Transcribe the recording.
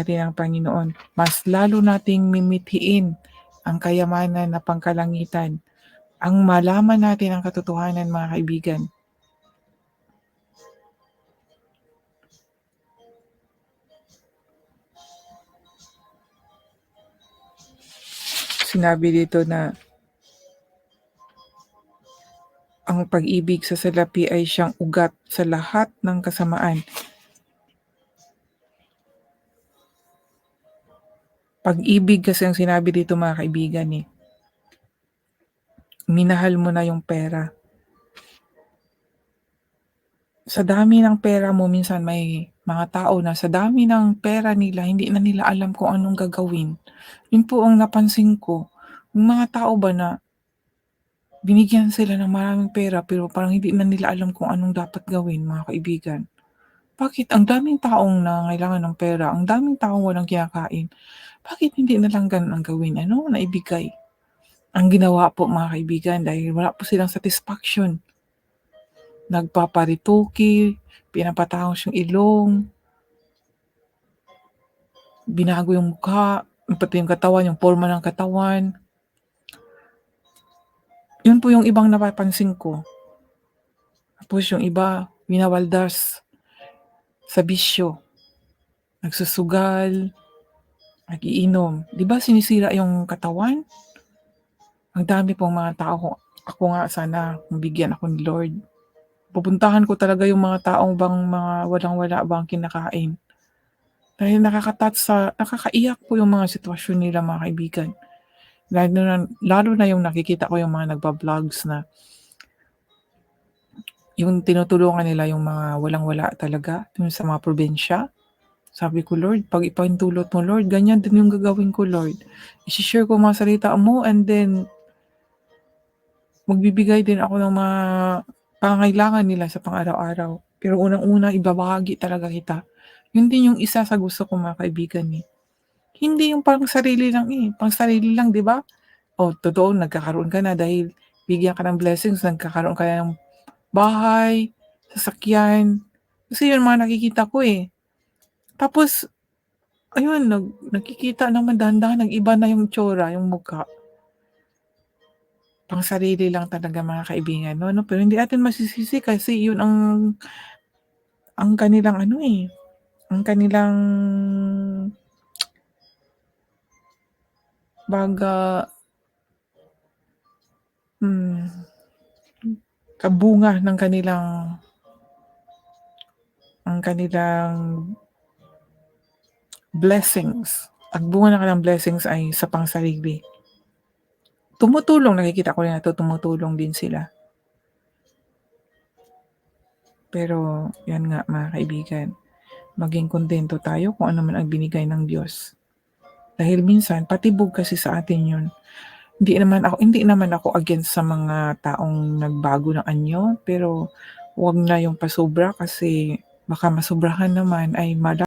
natin ng Panginoon, mas lalo nating mimithiin ang kayamanan na pangkalangitan, ang malaman natin ang katotohanan mga kaibigan. Sinabi dito na ang pag-ibig sa salapi ay siyang ugat sa lahat ng kasamaan. Pag-ibig kasi ang sinabi dito mga kaibigan eh. Minahal mo na yung pera. Sa dami ng pera mo, minsan may mga tao na sa dami ng pera nila, hindi na nila alam kung anong gagawin. Yun po ang napansin ko. Yung mga tao ba na binigyan sila ng maraming pera pero parang hindi na nila alam kung anong dapat gawin, mga kaibigan. Bakit ang daming taong nangailangan ng pera, ang daming taong walang kinakain, bakit hindi na lang ganun ang gawin, ano, na ibigay? Ang ginawa po mga kaibigan dahil wala po silang satisfaction. Nagpaparituki, pinapatahos yung ilong, binago yung mukha, pati yung katawan, yung forma ng katawan. Yun po yung ibang napapansin ko. Tapos yung iba, winawaldas sa bisyo. Nagsusugal, nagiinom. Di ba sinisira yung katawan? Ang dami pong mga tao. Ako nga sana, kung bigyan ako ni Lord. Pupuntahan ko talaga yung mga taong bang mga walang-wala bang kinakain. Dahil nakakatat sa, nakakaiyak po yung mga sitwasyon nila mga kaibigan. Lalo na, lalo na yung nakikita ko yung mga nagba-vlogs na yung tinutulungan nila yung mga walang-wala talaga yung sa mga probinsya. Sabi ko, Lord, pag ipahintulot mo, Lord, ganyan din yung gagawin ko, Lord. I-share ko mga salita mo and then magbibigay din ako ng mga pangangailangan nila sa pang-araw-araw. Pero unang-una, ibabahagi talaga kita. Yun din yung isa sa gusto ko mga kaibigan eh. Hindi yung parang sarili lang eh. Pang sarili lang, di ba? O, totoo, nagkakaroon ka na dahil bigyan ka ng blessings, nagkakaroon ka ng bahay, sasakyan. Kasi yun mga nakikita ko eh. Tapos, ayun, nag, nakikita naman dahan-dahan, nag-iba na yung tsura, yung mukha. Pang sarili lang talaga mga kaibigan, no? no? Pero hindi natin masisisi kasi yun ang ang kanilang ano eh, ang kanilang baga hmm, kabunga ng kanilang ang kanilang blessings. Ang bunga ng kanilang blessings ay sa pangsarili. Tumutulong, nakikita ko rin na to, tumutulong din sila. Pero, yan nga mga kaibigan, maging kontento tayo kung ano man ang binigay ng Diyos. Dahil minsan, patibog kasi sa atin yun. Hindi naman ako, hindi naman ako against sa mga taong nagbago ng anyo, pero wag na yung pasobra kasi baka masobrahan naman ay mala